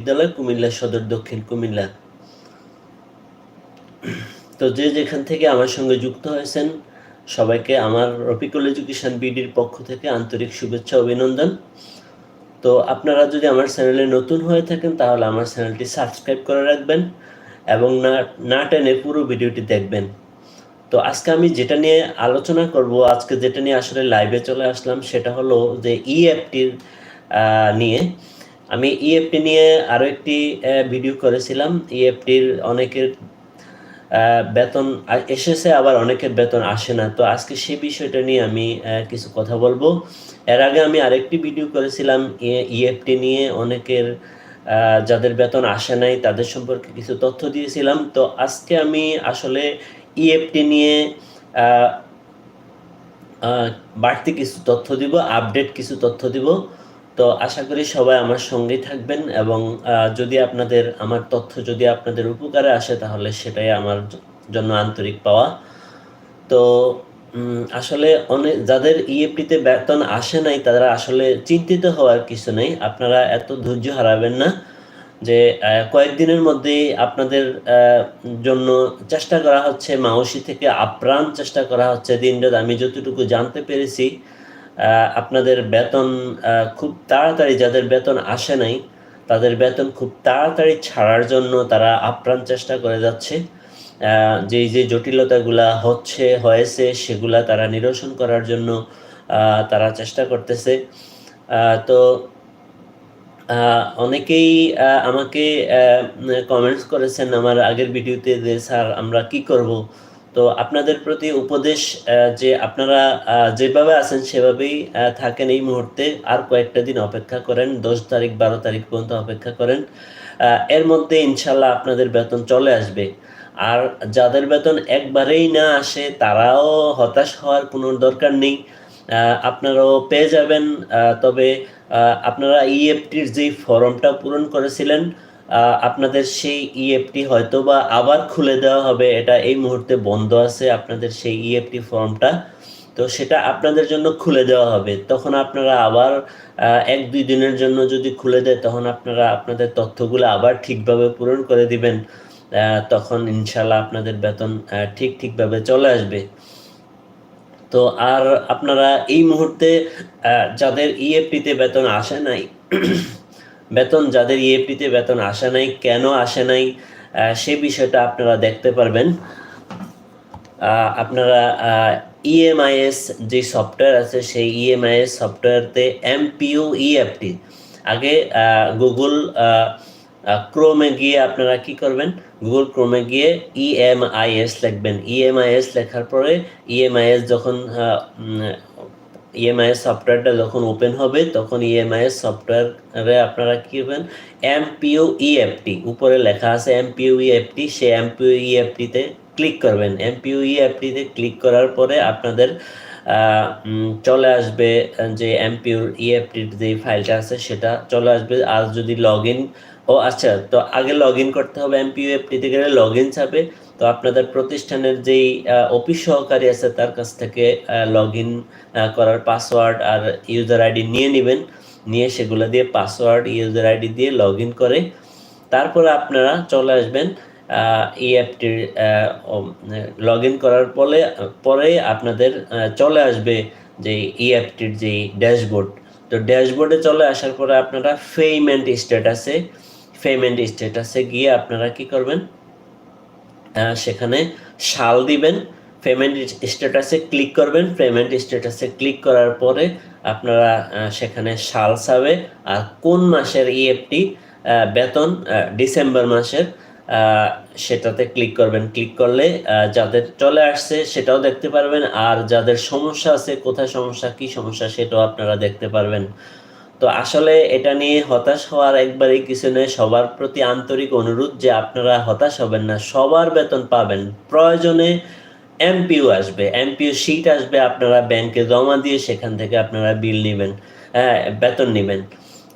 বিদ্যালয়, কুমিল্লা সদর, দক্ষিণ কুমিল্লা। তো যে যেখান থেকে আমার সঙ্গে যুক্ত হয়েছেন, সবাইকে আমার রফিকুল এডুকেশন বিডির পক্ষ থেকে আন্তরিক শুভেচ্ছা, অভিনন্দন। তো আপনারা যদি আমার চ্যানেলে নতুন হয়ে থাকেন, তাহলে আমার চ্যানেলটি সাবস্ক্রাইব করে রাখবেন এবং না না টেনে পুরো ভিডিওটি দেখবেন। তো আজকে আমি যেটা নিয়ে আলোচনা করব, আজকে যেটা নিয়ে আসলে লাইভে চলে আসলাম, সেটা হলো যে ই ইএফটির নিয়ে। আমি ইএফটি নিয়ে আরও একটি ভিডিও করেছিলাম। ইএফটির অনেকের বেতন এসেছে, আবার অনেকের বেতন আসে না। তো আজকে সেই বিষয়টা নিয়ে আমি কিছু কথা বলব। এর আগে আমি আরেকটি ভিডিও করেছিলাম ইএফটি নিয়ে। অনেকের যাদের বেতন আসে নাই, তাদের সম্পর্কে কিছু তথ্য দিয়েছিলাম। তো আজকে আমি আসলে ইএফটি নিয়ে বাড়তি কিছু তথ্য দিব আপডেট কিছু তথ্য দিব। তো আশা করি সবাই আমার সঙ্গেই থাকবেন এবং যদি আপনাদের, আমার তথ্য যদি আপনাদের উপকারে আসে তাহলে সেটাই আমার জন্য আন্তরিক পাওয়া। তো আসলে অনেক যাদের ইএফটিতে বেতন আসে নাই তারা আসলে চিন্তিত হওয়ার কিছু নেই। আপনারা এত ধৈর্য হারাবেন না যে কয়েকদিনের মধ্যেই আপনাদের জন্য চেষ্টা করা হচ্ছে মাওসি থেকে আপ্রাণ চেষ্টা করা হচ্ছে। দিনরাত আমি যতটুকু জানতে পেরেছি আপনাদের বেতন খুব তাড়াতাড়ি যাদের বেতন আসে নাই তাদের বেতন খুব তাড়াতাড়ি ছাড়ার জন্য তারা আপ্রাণ চেষ্টা করে যাচ্ছে। আহ, যে যে জটিলতাগুলা হচ্ছে হয়েছে সেগুলা তারা নিরসন করার জন্য তারা চেষ্টা করতেছে। তো অনেকেই আমাকে কমেন্টস করেছেন আমার আগের ভিডিওতে যে স্যার আমরা কি করব? তো আপনাদের প্রতি উপদেশ যে আপনারা যেভাবে আছেন সেভাবেই থাকেন এই মুহূর্তে। আর কয়েকটা দিন অপেক্ষা করেন, দশ তারিখ, বারো তারিখ পর্যন্ত অপেক্ষা করেন। এর মধ্যে ইনশাল্লাহ আপনাদের বেতন চলে আসবে। আর যাদের বেতন একবারেই না আসে, তারাও হতাশ হওয়ার কোনো দরকার নেই। আপনারাও পেয়ে যাবেন। তবে আপনারা ইএফটির যেই ফর্মটা পূরণ করেছিলেন আপনাদের সেই ইএফটি হয়তো বা আবার খুলে দেওয়া হবে, এটা এই মুহূর্তে বন্ধ আছে আপনাদের সেই ইএফটি ফর্মটা। তো সেটা আপনাদের জন্য খুলে দেওয়া হবে। তখন আপনারা আবার এক দুই দিনের জন্য যদি খুলে দেয়, তখন আপনারা আপনাদের তথ্যগুলো আবার ঠিকভাবে পূরণ করে দিবেন। তখন ইনশাল্লাহ আপনাদের বেতন ঠিক ঠিকভাবে চলে আসবে। তো আর আপনারা এই মুহূর্তে যাদের ইএফটিতে বেতন আসে নাই বেতন, যাদের ইএপিতে বেতন আসে নাই, কেন আসে নাই সে বিষয়টা আপনারা দেখতে পারবেন। আপনারা ইএমআইএস যে সফটওয়্যার আছে, সেই ইএমআইএস সফটওয়্যারতে এমপিইউ ইএফটি আগে গুগল ক্রোমে গিয়ে আপনারা কি করবেন? গুগল ক্রোমে গিয়ে E ইএমআইএস লিখবেন। ইএমআইএস লেখার পরে ইএমআইএস যখন ইএমআইএস সফটওয়্যারটা যখন ওপেন হবে, তখন ইএমআইএস সফটওয়্যারে আপনারা কি করবেন এমপিইউ ইএফটি উপরে লেখা আছে এমপিইউ ইএফটি সে এমপিইউ ইএফটিতে ক্লিক করবেন। এমপিইউ ইএফটিতে ক্লিক করার পরে আপনাদের চলে আসবে, যে এমপিউর ইএফটির যে ফাইলটা আছে, সেটা চলে আসবে। আর যদি লগ ইন ও আচ্ছা তো আগে লগ ইন করতে হবে এমপিউএফটিতে গেলে লগ ইন চাবে তো আপনাদের প্রতিষ্ঠানের যেই অফিস সহকারী আছে তার কাছ থেকে লগ ইন করার পাসওয়ার্ড আর ইউজার আইডি নিয়ে নেবেন। নিয়ে সেগুলো দিয়ে পাসওয়ার্ড ইউজার আইডি দিয়ে লগ ইন করে তারপরে আপনারা চলে আসবেন ইএফটির লগ ইন করার পরে পরে আপনাদের চলে আসবে যে ইএফটির যে ড্যাশবোর্ড তো ড্যাশবোর্ডে চলে আসার পরে আপনারা পেমেন্ট স্ট্যাটাসে পেমেন্ট স্ট্যাটাসে গিয়ে আপনারা কি করবেন? সেখানে সাল দিবেন পেমেন্ট স্ট্যাটাসে ক্লিক করবেন পেমেন্ট স্ট্যাটাসে ক্লিক করার পরে আপনারা সেখানে সাল চাবে। আর কোন মাসের ইএফটি বেতন আহ, ডিসেম্বর মাসের সেটাতে ক্লিক করবেন। ক্লিক করলে যাদের চলে আসছে সেটাও দেখতে পারবেন। আর যাদের সমস্যা আছে কোথায় সমস্যা কি সমস্যা সেটাও আপনারা দেখতে পারবেন। তো আসলে এটা নিয়ে হতাশ হওয়ার একবারই কিছু নেই। সবার প্রতি আন্তরিক অনুরোধ যে আপনারা হতাশ হবেন না। সবার বেতন পাবেন। প্রয়োজনে এমপিও আসবে। এমপিও সিট আসবে। আপনারা ব্যাংকে জমা দিয়ে সেখান থেকে আপনারা বিল নেবেন। হ্যাঁ বেতন নেবেন।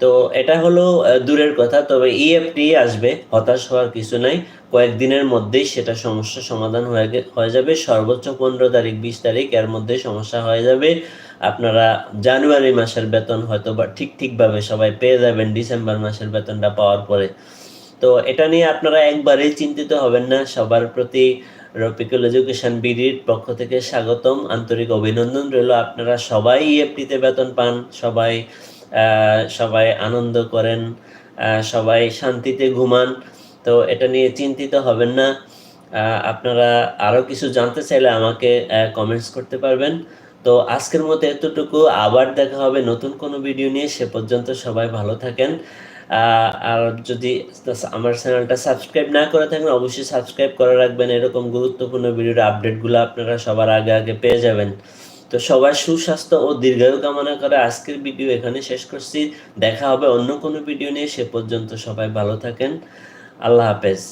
তো এটা হলো দূরের কথা, তবে ইএফটি আসবে, হতাশ হওয়ার কিছু নাই। কয়েকদিনের মধ্যেই সেটা সমস্যা সমাধান হয়ে হয়ে যাবে। সর্বোচ্চ পনেরো তারিখ, বিশ তারিখ, এর মধ্যে সমস্যা হয়ে যাবে। আপনারা জানুয়ারি মাসের বেতন হয়তো বা ঠিক ঠিকভাবে সবাই পেয়ে যাবেন, ডিসেম্বর মাসের বেতনটা পাওয়ার পরে। তো এটা নিয়ে আপনারা একবারেই চিন্তিত হবেন না। সবার প্রতি রফিকুল এডুকেশন বিডির পক্ষ থেকে স্বাগতম, আন্তরিক অভিনন্দন রইল। আপনারা সবাই ইএফটিতে বেতন পান, সবাই সবাই আনন্দ করেন সবাই শান্তিতে ঘুমান। তো এটা নিয়ে চিন্তিত হবেন না। আপনারা আরও কিছু জানতে চাইলে আমাকে কমেন্টস করতে পারবেন। তো আজকের মতো এতটুকু। আবার দেখা হবে নতুন কোনো ভিডিও নিয়ে। সে পর্যন্ত সবাই ভালো থাকেন। আর যদি আমার চ্যানেলটা সাবস্ক্রাইব না করে থাকেন, অবশ্যই সাবস্ক্রাইব করে রাখবেন। এরকম গুরুত্বপূর্ণ ভিডিওর আপডেটগুলো আপনারা সবার আগে আগে পেয়ে যাবেন। তো সবাই সুস্বাস্থ্য ও দীর্ঘায়ু কামনা করে আজকের ভিডিও এখানে শেষ করছি। দেখা হবে অন্য কোনো ভিডিও নিয়ে। সে পর্যন্ত সবাই ভালো থাকেন। আল্লাহ হাফেজ।